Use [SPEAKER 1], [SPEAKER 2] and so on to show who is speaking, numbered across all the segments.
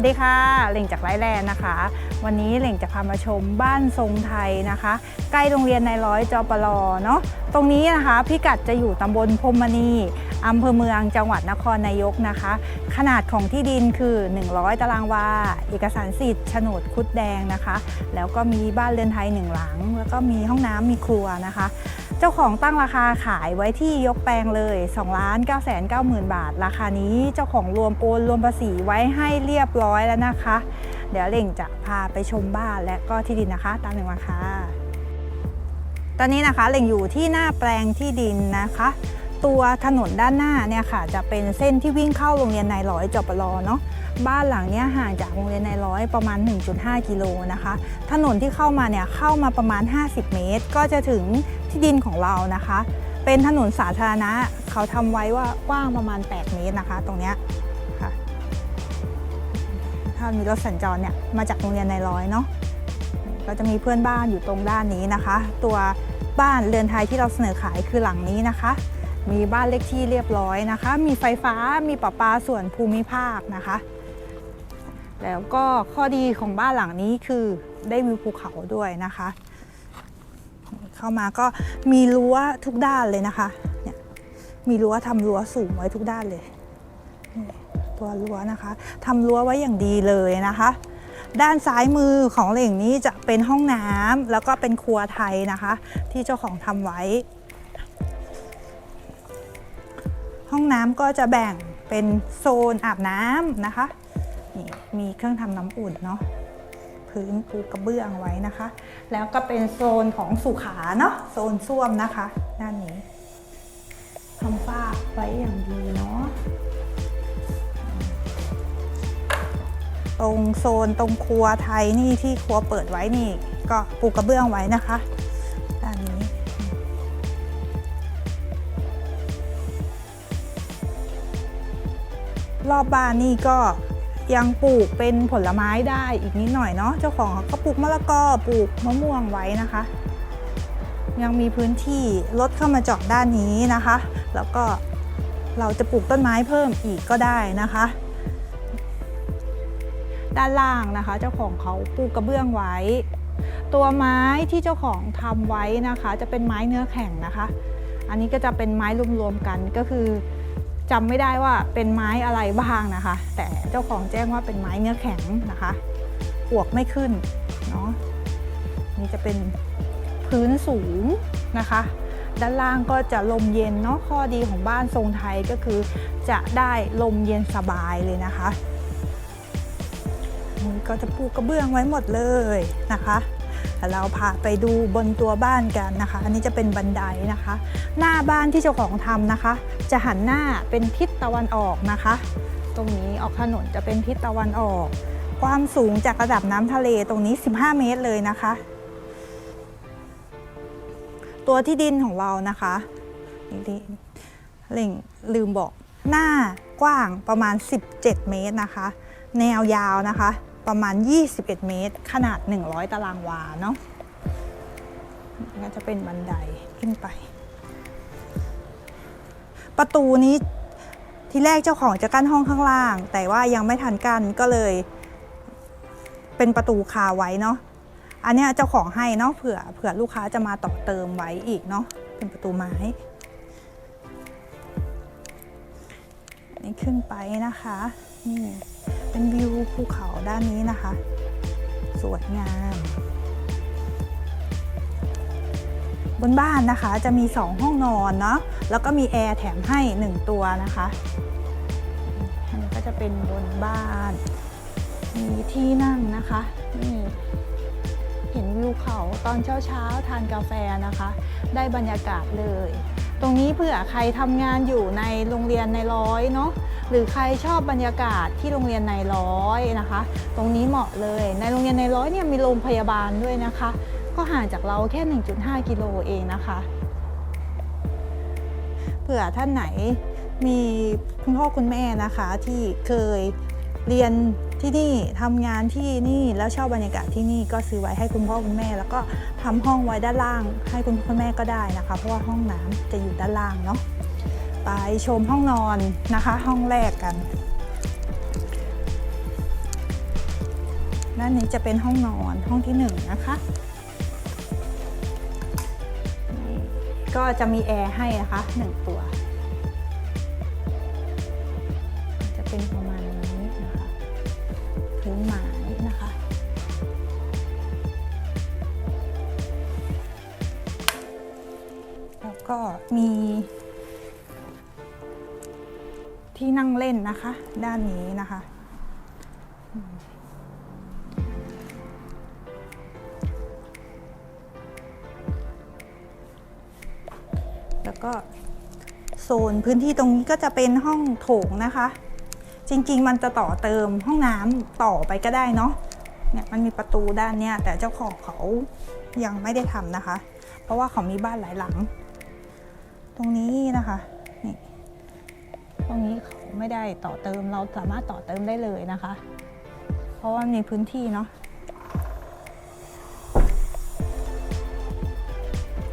[SPEAKER 1] วัสดีค่ะเหล่งจากไร้แลนนะคะ วันนี้เหล่งจะพามาชมบ้านทรงไทยนะคะ ใกล้โรงเรียนในร้อยจอปลอเนาะตรงนี้นะคะพิกัดจะอยู่ตำบลพรมณีอำเภอเมืองจังหวัดนครนายกนะคะ ขนาดของที่ดินคือ 100 ตารางวา เอกสารสิทธิ์โฉนดคุดแดงนะคะ แล้วก็มีบ้านเรือนไทยหนึ่งหลัง แล้วก็มีห้องน้ำมีครัวนะคะ เจ้าของตั้งราคาขายไว้ที่ยกแปลงเลย2ล้าน9 9 0 0 0 0 บาท ราคานี้เจ้าของรวมโอนรวมภาษีไว้ให้เรียบร้อยแล้วนะคะ เดี๋ยวเล่งจะพาไปชมบ้านและก็ที่ดินนะคะ ตามหนึ่งมาค่ะตอนนี้นะคะเล่งอยู่ที่หน้าแปลงที่ดินนะคะ ตัวถนนด้านหน้าเนี่ยค่ะจะเป็นเส้นที่วิ่งเข้าโรงเรียนนายร้อยจปรเนาะบ้านหลังเนี้ยห่างจากโรงเรียนนายร้อยประมาณ 1.5 กิโลนะคะ ถนนที่เข้ามาเนี่ยเข้ามาประมาณ 50 เมตร ก็จะถึงที่ดินของเรานะคะ เป็นถนนสาธารณะเขาทำไว้ว่ากว้างประมาณ 8 เมตรนะคะ ตรงเนี้ยค่ะถ้ามีรถสัญจรเนี่ยมาจากโรงเรียนนายร้อยเนาะก็จะมีเพื่อนบ้านอยู่ตรงด้านนี้นะคะ ตัวบ้านเรือนไทยที่เราเสนอขายคือหลังนี้นะคะ มีบ้านเลขที่เรียบร้อยนะคะ มีไฟฟ้ามีประปาส่วนภูมิภาคนะคะ แล้วก็ข้อดีของบ้านหลังนี้คือได้วิวภูเขาด้วยนะคะ เข้ามาก็มีรั้วทุกด้านเลยนะคะเนี่ยมีรั้วทำรั้วสูงไว้ทุกด้านเลยนี่ตัวรั้วนะคะทำรั้วไว้อย่างดีเลยนะคะ ด้านซ้ายมือของเหล่งนี้จะเป็นห้องน้ำแล้วก็เป็นครัวไทยนะคะ ที่เจ้าของทำไว้ องน้ำก็จะแบ่งเป็นโซนอาบน้ำนะคะนี่มีเครื่องทำน้ำอุ่นเนาะพื้นปูกระเบื้องไว้นะคะ แล้วก็เป็นโซนของสุขาเนาะโซนส้วมนะคะ ด้านนี้ทำฝ้าไว้อย่างดีเนาะตรงโซนตรงครัวไทยนี่ที่ครัวเปิดไว้นี่ ก็ปูกระเบื้องไว้นะคะ รอบบ้านนี่ก็ยังปลูกเป็นผลไม้ได้อีกนิดหน่อยเนาะเจ้าของเขาก็ปลูกมะละกอปลูกมะม่วงไว้นะคะ ยังมีพื้นที่รถเข้ามาจอดด้านนี้นะคะ แล้วก็เราจะปลูกต้นไม้เพิ่มอีกก็ได้นะคะ ด้านล่างนะคะ เจ้าของเขาปูกระเบื้องไว้ ตัวไม้ที่เจ้าของทำไว้นะคะ จะเป็นไม้เนื้อแข็งนะคะ อันนี้ก็จะเป็นไม้รวมๆกันก็คือ จำไม่ได้ว่าเป็นไม้อะไรบ้างนะคะ แต่เจ้าของแจ้งว่าเป็นไม้เนื้อแข็งนะคะปวกไม่ขึ้นเนาะนี่จะเป็นพื้นสูงนะคะ ด้านล่างก็จะลมเย็นเนาะข้อดีของบ้านทรงไทยก็คือ จะได้ลมเย็นสบายเลยนะคะนี่ก็จะปูกระเบื้องไว้หมดเลยนะคะ เราพาไปดูบนตัวบ้านกันนะคะ อันนี้จะเป็นบันไดนะคะ หน้าบ้านที่เจ้าของทำนะคะ จะหันหน้าเป็นทิศตะวันออกนะคะ ตรงนี้ออกถนนจะเป็นทิศตะวันออก ความสูงจากระดับน้ำทะเลตรงนี้ 15 เมตรเลยนะคะ ตัวที่ดินของเรานะคะนี่เล่งลืมบอกหน้ากว้างประมาณ 17 เมตรนะคะ แนวยาวนะคะ ประมาณ 21 เมตร ขนาด 100 ตารางวาเนาะนี่ก็จะเป็นบันไดขึ้นไป ประตูนี้ที่แรกเจ้าของจะกั้นห้องข้างล่าง แต่ว่ายังไม่ทันกั้นก็เลย เป็นประตูคาไว้เนาะอันนี้เจ้าของให้เนาะเผื่อเผื่อลูกค้าจะมาต่อเติมไว้อีกเนาะเป็นประตูไม้นี่ขึ้นไปนะคะนี่ เป็นวิวภูเขาด้านนี้นะคะ สวยงาม บนบ้านนะคะจะมี 2 ห้องนอนเนาะแล้วก็มีแอร์แถมให้ 1 ตัวนะคะอันนี้ก็จะเป็นบนบ้าน มีที่นั่งนะคะนี่เห็นวิวเขาตอนเช้าๆทานกาแฟนะคะ ได้บรรยากาศเลย ตรงนี้เผื่อใครทำงานอยู่ในโรงเรียนในร้อยเนาะหรือใครชอบบรรยากาศที่โรงเรียนในร้อยนะคะ ตรงนี้เหมาะเลย ในโรงเรียนในร้อยเนี่ยมีโรงพยาบาลด้วยนะคะ ก็ห่างจากเราแค่ 1.5 กิโลเองนะคะเผื่อท่านไหนมีคุณพ่อคุณแม่นะคะที่เคยเรียน ที่นี่ทำงานที่นี่แล้วชอบบรรยากาศที่นี่ก็ซื้อไว้ให้คุณพ่อคุณแม่ แล้วก็ทำห้องไว้ด้านล่าง ให้คุณพ่อคุณแม่ก็ได้นะคะ เพราะว่าห้องน้ำจะอยู่ด้านล่างเนาะไปชมห้องนอนนะคะ ห้องแรกกันด้านนี้จะเป็นห้องนอนห้องที่หนึ่งนะคะก็จะมีแอร์ให้นะคะหนึ่งตัว แล้วก็มี ที่นั่งเล่นนะคะ ด้านนี้นะคะ แล้วก็โซนพื้นที่ตรงนี้ก็จะเป็นห้องโถงนะคะ จริงๆ มันจะต่อเติมห้องน้ำต่อไปก็ได้เนาะเนี่ยมันมีประตูด้านเนี้ยแต่เจ้าของเขายังไม่ได้ทำนะคะ เพราะว่าเขามีบ้านหลายหลัง ตรงนี้นะคะนี่ตรงนี้เขาไม่ได้ต่อเติมเราสามารถต่อเติมได้เลยนะคะ เพราะว่ามีพื้นที่เนาะ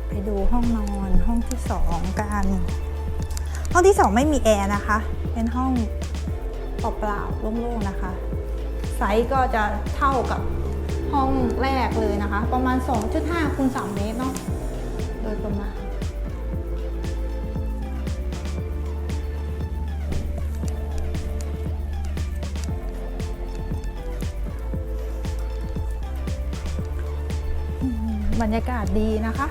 [SPEAKER 1] ไปดูห้องนอนห้องที่สองกันห้องที่สองไม่มีแอร์นะคะ เป็นห้องเปล่าๆโล่งๆนะคะไซส์ก็จะเท่ากับห้องแรกเลยนะคะ ประมาณ 2.5คูณ3เมตรเนาะโดยประมาณ ยากาศดีนะคะ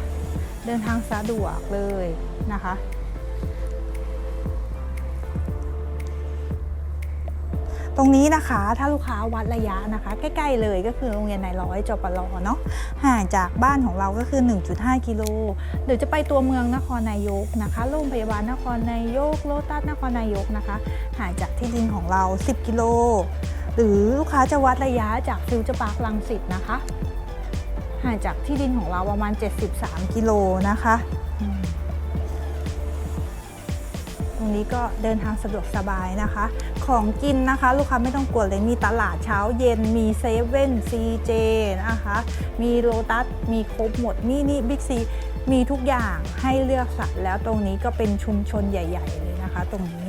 [SPEAKER 1] เดินทางสะดวกเลยนะคะ ตรงนี้นะคะถ้าลูกค้าวัดระยะนะคะ ใกล้ๆเลยก็คือโรงเรียนนายร้อยจปรเนาะห่างจากบ้านของเราก็คือ 1.5 กิโลหรือจะไปตัวเมืองนครนายกนะคะโรงพยาบาลนครนายกโลตัสนครนายกนะคะห่างจากที่ดินของเรา 10 กิโลหรือลูกค้าจะวัดระยะจากฟิวเจอร์พาร์คลังสิตนะคะ ห่างจากที่ดินของเราประมาณ 73 กิโลนะคะ ตรงนี้ก็เดินทางสะดวกสบายนะคะ ของกินนะคะ ลูกค้าไม่ต้องกลัวเลยมีตลาดเช้าเย็นมีเซเว่นซีเจนะคะ มีโลตัส มีครบหมดมีนี่บิ๊กซีมีทุกอย่างให้เลือกสรรแล้วตรงนี้ก็เป็นชุมชนใหญ่ ๆ เลยนะคะ ตรงนี้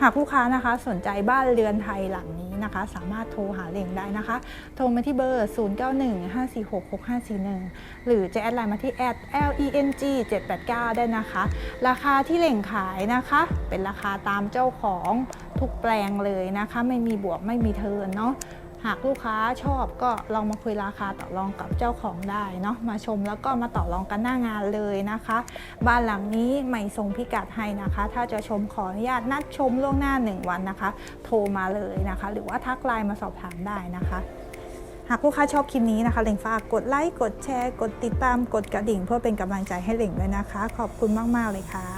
[SPEAKER 1] หากลูกค้านะคะสนใจบ้านเรือนไทยหลังนี้ นะคะ สามารถโทรหาเหล่งได้นะคะ โทรมาที่เบอร์ 0915466541 หรือจะแอดไลน์มาที่ @leng 789 ได้นะคะ ราคาที่เหล่งขายนะคะ เป็นราคาตามเจ้าของทุกแปลงเลยนะคะ ไม่มีบวกไม่มีเทินเนาะ หากลูกค้าชอบก็ลองมาคุยราคาต่อรองกับเจ้าของได้เนาะมาชมแล้วก็มาต่อรองกันหน้างานเลยนะคะ บ้านหลังนี้ใหม่ส่งพิกัดให้นะคะ ถ้าจะชมขออนุญาตนัดชมล่วงหน้า 1 วันนะคะ โทรมาเลยนะคะ หรือว่าทักไลน์มาสอบถามได้นะคะหากลูกค้าชอบคลิปนี้นะคะเล่งฝากกดไลค์ กดแชร์ กดติดตาม กดกระดิ่ง เพื่อเป็นกำลังใจให้เล่งด้วยนะคะ ขอบคุณมาก ๆ เลยค่ะ